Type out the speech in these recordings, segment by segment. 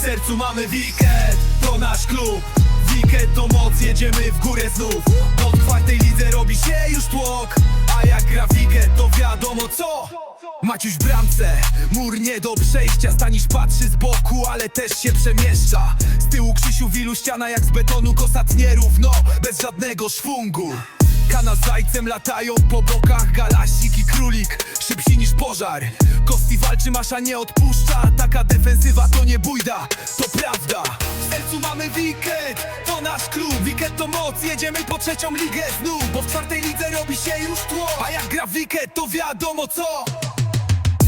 W sercu mamy weekend, to nasz klub. Weekend to moc, jedziemy w górę znów. Po czwartej lidze robi się już tłok. A jak gra weekend, to wiadomo co. Maciuś w bramce, mur nie do przejścia. Stanisz patrzy z boku, ale też się przemieszcza. Z tyłu Krzysiu wilu ściana jak z betonu Kosat nierówno, bez żadnego szwungu. Kana z zajcem latają po bokach. Galasik i królik, szybsi niż pożar walczy, Masza nie odpuszcza. Taka defensywa to nie bójda, to prawda. W sercu mamy weekend, to nasz klub. Weekend to moc, jedziemy po trzecią ligę znów. Bo w czwartej lidze robi się już tło. A jak gra weekend, to wiadomo co.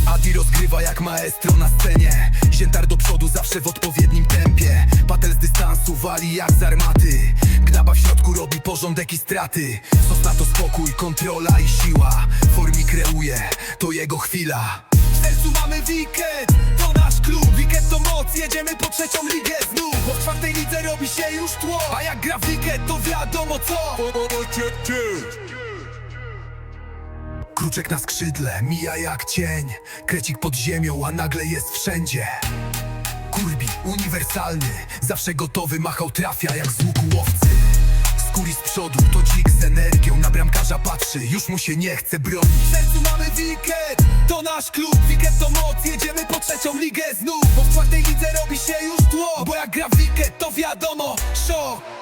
Adi rozgrywa jak maestro na scenie. Ziętar do przodu zawsze w odpowiednim tempie. Patel z dystansu wali jak z armaty. Gnaba w środku robi porządek i straty. Sosna to spokój, kontrola i siła. Formi kreuje, to jego chwila. W sercu mamy weekend, to nasz klub. Weekend to moc, jedziemy po trzecią ligę znów. Bo w czwartej lidze robi się już tło. A jak gra weekend, to wiadomo co. Kruczek na skrzydle, mija jak cień. Krecik pod ziemią, a nagle jest wszędzie. Kurbi, uniwersalny Zawsze gotowy, machał trafia jak z łowcy bramkarza patrzy, już mu się nie chce bronić. W sercu mamy weekend, to nasz klub. Weekend to moc, jedziemy po trzecią ligę znów. Bo w czwartej lidze robi się już tło Bo jak gra weekend, to wiadomo, szok